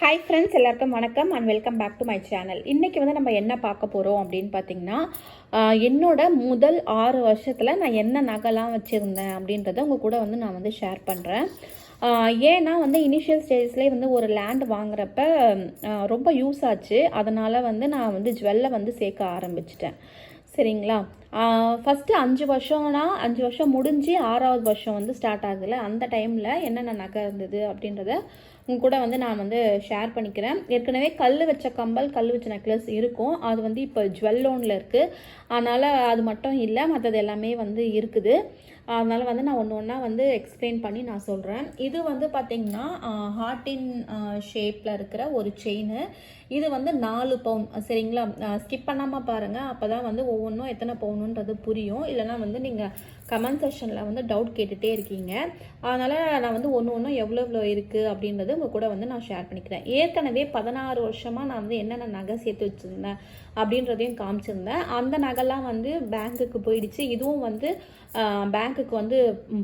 Hi friends எல்லாருக்கும் வணக்கம் and welcome back to my channel இன்றைக்கி வந்து நம்ம என்ன பார்க்க போகிறோம் அப்படின்னு பார்த்தீங்கன்னா என்னோட முதல் ஆறு வருஷத்தில் நான் என்ன நகைலாம் வச்சுருந்தேன் அப்படின்றத உங்கள் கூட வந்து நான் வந்து ஷேர் பண்ணுறேன் ஏன்னா வந்து இனிஷியல் ஸ்டேஜஸ்லேயே வந்து ஒரு லேண்ட் வாங்குறப்ப ரொம்ப யூஸ் ஆச்சு. அதனால் வந்து நான் வந்து ஜுவல்லை வந்து சேர்க்க ஆரம்பிச்சிட்டேன். சரிங்களா? ஃபஸ்ட்டு அஞ்சு வருஷம்னா அஞ்சு வருஷம் முடிஞ்சு ஆறாவது வருஷம் வந்து ஸ்டார்ட் ஆகுதுல. அந்த டைமில் என்னென்ன நகை இருந்தது அப்படின்றத உங்க கூட வந்து நான் வந்து ஷேர் பண்ணிக்கிறேன். ஏற்கனவே கல் வச்ச கம்பல் கல் வச்ச நெக்லஸ் இருக்கும். அது வந்து இப்போ ஜுவல் லோனில் இருக்குது அதனால் அது மட்டும் இல்லை மற்றது எல்லாமே வந்து இருக்குது. அதனால் வந்து நான் ஒன்று ஒன்றா வந்து எக்ஸ்பிளைன் பண்ணி நான் சொல்கிறேன் இது வந்து பார்த்திங்கன்னா ஹார்ட்டின் ஷேப்பில் இருக்கிற ஒரு செயின் இது வந்து நாலு பவுன். சரிங்களா? ஸ்கிப் பண்ணாமல் பாருங்கள் அப்போ தான் வந்து ஒவ்வொன்றும் எத்தனை பவுனுன்றது புரியும். இல்லைனா வந்து நீங்கள் கமெண்ட் செஷனில் வந்து டவுட் கேட்டுகிட்டே இருக்கீங்க. அதனால் நான் வந்து ஒன்று ஒன்றும் எவ்வளோ எவ்வளோ இருக்குது அப்படின்றது உங்கள் கூட வந்து நான் ஷேர் பண்ணிக்கிறேன். ஏற்கனவே பதினாறு வருஷமாக நான் வந்து என்னென்ன நகை சேர்த்து வச்சுருந்தேன் அப்படின்றதையும் காமிச்சிருந்தேன். அந்த நகைலாம் வந்து பேங்க்குக்கு போயிடுச்சு. இதுவும் வந்து பேங்க்குக்கு வந்து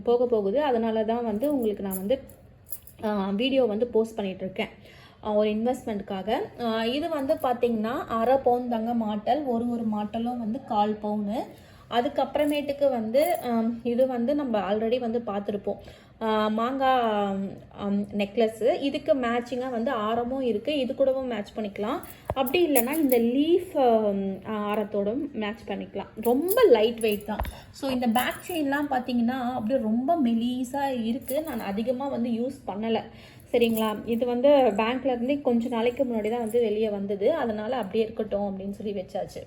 போக போகுது. அதனால தான் வந்து உங்களுக்கு நான் வந்து வீடியோ வந்து போஸ்ட் பண்ணிகிட்ருக்கேன் ஒரு இன்வெஸ்ட்மெண்ட்டுக்காக இது வந்து பார்த்திங்கன்னா அரை பவுன் தாங்க மாட்டல் ஒரு ஒரு மாட்டலும் வந்து கால் பவுனு. அதுக்கப்புறமேட்டுக்கு வந்து இது வந்து நம்ம ஆல்ரெடி வந்து பார்த்துருப்போம். மாங்காய் நெக்லஸ்ஸு இதுக்கு மேட்சிங்காக வந்து ஆரமும் இருக்குது இது கூடவும் மேட்ச் பண்ணிக்கலாம். அப்படி இல்லைன்னா இந்த லீஃப் ஆரத்தோடும் மேட்ச் பண்ணிக்கலாம். ரொம்ப லைட் வெயிட் தான். ஸோ இந்த பேக் செயின்லாம் பார்த்தீங்கன்னா அப்படியே ரொம்ப மெலீஸாக இருக்குது நான் அதிகமாக வந்து யூஸ் பண்ணலை. சரிங்களா? இது வந்து பேங்க்ல இருந்து நாளைக்கு முன்னாடி தான் வந்து வெளியே வந்தது. அதனால் அப்படியே இருக்கட்டும் அப்படின்னு சொல்லி வச்சாச்சு.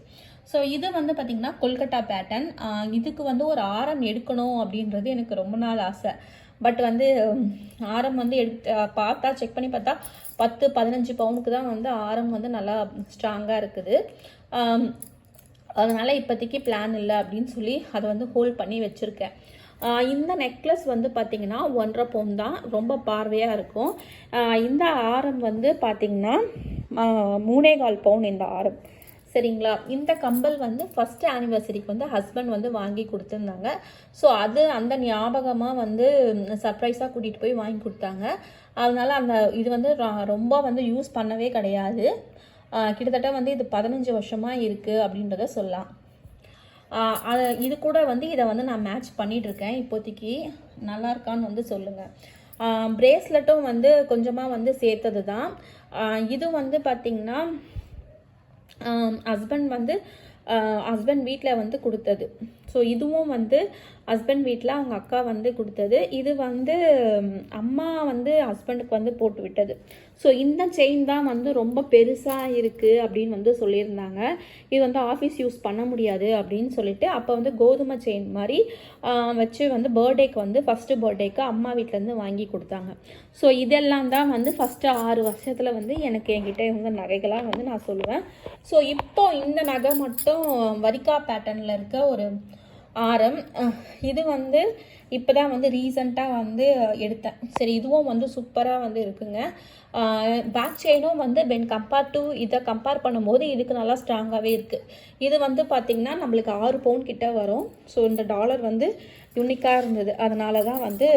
ஸோ இது வந்து பார்த்திங்கன்னா கொல்கட்டா பேட்டர்ன் இதுக்கு வந்து ஒரு ஆரம் எடுக்கணும் அப்படின்றது எனக்கு ரொம்ப நாள் ஆசை. பட் வந்து ஆரம் வந்து எடுத்து பார்த்தா செக் பண்ணி பார்த்தா பத்து பதினஞ்சு பவுனுக்கு தான் வந்து ஆரம் வந்து நல்லா ஸ்ட்ராங்காக இருக்குது. அதனால் இப்போதைக்கு பிளான் இல்லை அப்படின்னு சொல்லி அதை வந்து ஹோல்ட் பண்ணி வச்சுருக்கேன். இந்த நெக்லஸ் வந்து பார்த்திங்கன்னா ஒன்றரை பவுன் தான். ரொம்ப பார்வையாக இருக்கும். இந்த ஆரம் வந்து பார்த்திங்கன்னா மூணே கால் பவுன் இந்த ஆரம். சரிங்களா? இந்த கம்பல் வந்து ஃபஸ்ட் ஆனிவர்சரிக்கு வந்து ஹஸ்பண்ட் வந்து வாங்கி கொடுத்துருந்தாங்க. ஸோ அது அந்த ஞாபகமாக வந்து சர்ப்ரைஸாக கூட்டிகிட்டு போய் வாங்கி கொடுத்தாங்க. அதனால அந்த இது வந்து ரொம்ப வந்து யூஸ் பண்ணவே கிடையாது. கிட்டத்தட்ட வந்து இது பதினஞ்சு வருஷமாக இருக்குது அப்படின்றத சொல்லலாம். அது இது கூட வந்து இதை வந்து நான் மேட்ச் பண்ணிகிட்ருக்கேன் இப்போதைக்கு. நல்லா இருக்கான்னு வந்து சொல்லுங்கள் பிரேஸ்லெட்டும் வந்து கொஞ்சமாக வந்து சேர்த்தது தான் இது வந்து பார்த்திங்கன்னா ஹஸ்பண்ட் வந்து ஹஸ்பண்ட் வீட்டில் வந்து கொடுத்தது. ஸோ இதுவும் வந்து ஹஸ்பண்ட் வீட்டில் அவங்க அக்கா வந்து கொடுத்தது. இது வந்து அம்மா வந்து ஹஸ்பண்டுக்கு வந்து போட்டு விட்டது. ஸோ இந்த செயின் தான் வந்து ரொம்ப பெருசாக இருக்குது அப்படின்னு வந்து சொல்லியிருந்தாங்க. இது வந்து ஆஃபீஸ் யூஸ் பண்ண முடியாது அப்படின்னு சொல்லிட்டு அப்போ வந்து கோதுமை செயின் மாதிரி வச்சு வந்து பர்த்டேக்கு வந்து ஃபஸ்ட்டு பர்த்டேக்கு அம்மா வீட்டிலேருந்து வாங்கி கொடுத்தாங்க. ஸோ இதெல்லாம் தான் வந்து ஃபஸ்ட்டு ஆறு வருஷத்தில் வந்து எனக்கு என்கிட்ட இருந்த நகைகளாக வந்து நான் சொல்லுவேன். ஸோ இப்போ இந்த நகை மட்டும் வரிக்கா பேட்டர்னில் இருக்க ஒரு ஆரம். இது வந்து இப்போ தான் வந்து ரீசண்டாக வந்து எடுத்தேன். சரி இதுவும் வந்து சூப்பராக வந்து இருக்குங்க. பேக் செயினும் வந்து வென் கம்பேர் டு இதை கம்பேர் பண்ணும்போது இதுக்கு நல்லா ஸ்ட்ராங்காகவே இருக்குது இது வந்து பார்த்திங்கன்னா நம்மளுக்கு ஆறு பவுன் கிட்டே வரும். ஸோ இந்த டாலர் வந்து யூனிக்காக இருந்தது. அதனால தான் வந்து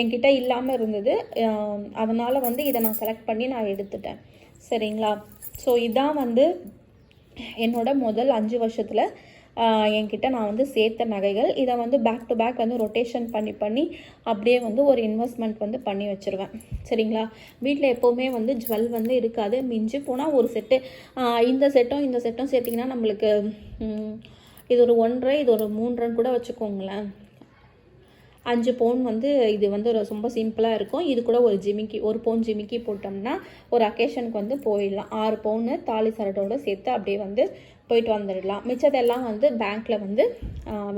என்கிட்ட இல்லாமல் இருந்தது. அதனால் வந்து இதை நான் செலக்ட் பண்ணி நான் எடுத்துட்டேன். சரிங்களா? ஸோ இதான் வந்து என்னோட முதல் அஞ்சு வருஷத்தில் என்கிட்ட நான் வந்து சேர்த்த நகைகள் இதை வந்து பேக் டு பேக் வந்து ரொட்டேஷன் பண்ணி பண்ணி அப்படியே வந்து ஒரு இன்வெஸ்ட்மெண்ட் வந்து பண்ணி வச்சுருவேன். சரிங்களா? வீட்டில் எப்போவுமே வந்து ஜுவல் வந்து இருக்காது. மிஞ்சி போனால் ஒரு செட்டு இந்த செட்டும் இந்த செட்டும் சேர்த்திங்கன்னா நம்மளுக்கு இது ஒரு ஒன்றரை இது ஒரு மூன்றுன்னு கூட வச்சுக்கோங்களேன். அஞ்சு பவுன் வந்து இது வந்து ஒரு ரொம்ப சிம்பிளாக இருக்கும். இது கூட ஒரு ஜிமிக்கி ஒரு பவுன் ஜிமிக்கி போட்டோம்னா ஒரு அக்கேஷனுக்கு வந்து போயிடலாம். ஆறு பவுனு தாலி சரட்டோடு சேர்த்து அப்படியே வந்து போயிட்டு வந்துடலாம். மிச்சதெல்லாம் வந்து பேங்க்கில் வந்து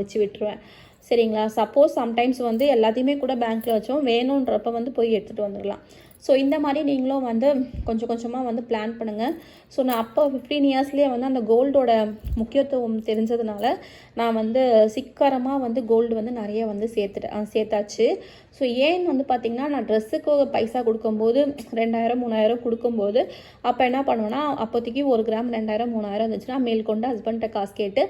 வச்சு விட்டுருவேன். சரிங்களா? சப்போஸ் சம்டைம்ஸ் வந்து எல்லாத்தையுமே கூட பேங்க்கில் வச்சோம். வேணுன்றப்ப வந்து போய் எடுத்துகிட்டு வந்துடலாம். ஸோ இந்த மாதிரி நீங்களும் வந்து கொஞ்சம் கொஞ்சமாக வந்து பிளான் பண்ணுங்கள் ஸோ நான் அப்போ ஃபிஃப்டீன் இயர்ஸ்லேயே வந்து அந்த கோல்டோட முக்கியத்துவம் தெரிஞ்சதுனால நான் வந்து சிக்கரமாக வந்து கோல்டு வந்து நிறைய வந்து சேர்த்துட்டேன் சேர்த்தாச்சு. ஸோ ஏன் வந்து பார்த்திங்கன்னா நான் ட்ரெஸ்ஸுக்கு பைசா கொடுக்கும்போது ரெண்டாயிரம் மூணாயிரம் கொடுக்கும்போது அப்போ என்ன பண்ணுவேன்னா அப்போதைக்கு ஒரு கிராம் ரெண்டாயிரம் மூணாயிரம் இருந்துச்சுன்னா மேற்கொண்டு ஹஸ்பண்ட்டை காசு கேட்டு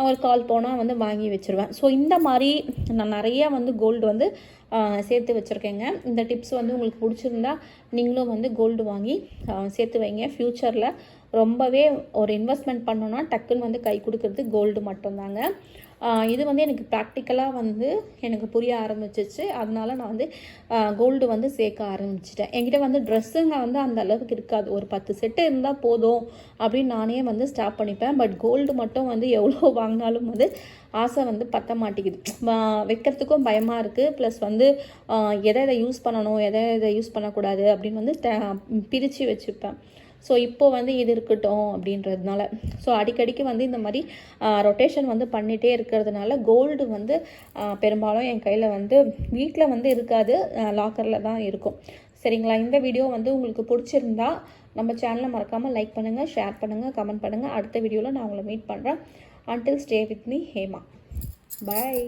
அவர் கால் போனால் வந்து வாங்கி வச்சுருவேன். ஸோ இந்த மாதிரி நான் நிறையா வந்து கோல்டு வந்து சேர்த்து வச்சுருக்கேங்க. இந்த டிப்ஸ் வந்து உங்களுக்கு பிடிச்சிருந்தா நீங்களும் வந்து கோல்டு வாங்கி சேர்த்து வைங்க. ஃப்யூச்சரில் ரொம்பவே ஒரு இன்வெஸ்ட்மெண்ட் பண்ணோன்னா டக்குன்னு வந்து கை கொடுக்கறது கோல்டு மட்டும்தாங்க. இது வந்து எனக்கு ப்ராக்டிக்கலாக வந்து எனக்கு புரிய ஆரம்பிச்சிச்சு. அதனால நான் வந்து கோல்டு வந்து சேர்க்க ஆரம்பிச்சிட்டேன். என்கிட்ட வந்து ட்ரெஸ்ஸுங்க வந்து அந்த அளவுக்கு இருக்காது. ஒரு பத்து செட்டு இருந்தால் போதும் அப்படின்னு நானே வந்து ஸ்டாப் பண்ணிப்பேன். பட் கோல்டு மட்டும் வந்து எவ்வளோ வாங்கினாலும் வந்து ஆசை வந்து பத்த மாட்டேங்குது. வைக்கிறதுக்கும் பயமாக இருக்குது ப்ளஸ் வந்து எதை எதை யூஸ் பண்ணணும் எதை எதை யூஸ் பண்ணக்கூடாது அப்படின்னு வந்து பிரித்து வச்சுப்பேன். ஸோ இப்போ வந்து இது இருக்கட்டும் அப்படின்றதுனால ஸோ அடிக்கடிக்கு வந்து இந்த மாதிரி ரொட்டேஷன் வந்து பண்ணிகிட்டே இருக்கிறதுனால கோல்டு வந்து பெரும்பாலும் என் கையில் வந்து வீட்டில் வந்து இருக்காது. லாக்கரில் தான் இருக்கும். சரிங்களா? இந்த வீடியோ வந்து உங்களுக்கு பிடிச்சிருந்தா நம்ம சேனலை மறக்காமல் லைக் பண்ணுங்கள் ஷேர் பண்ணுங்கள் கமெண்ட் பண்ணுங்கள் அடுத்த வீடியோவில் நான் உங்களை மீட் பண்ணுறேன் until stay with me Hema. Bye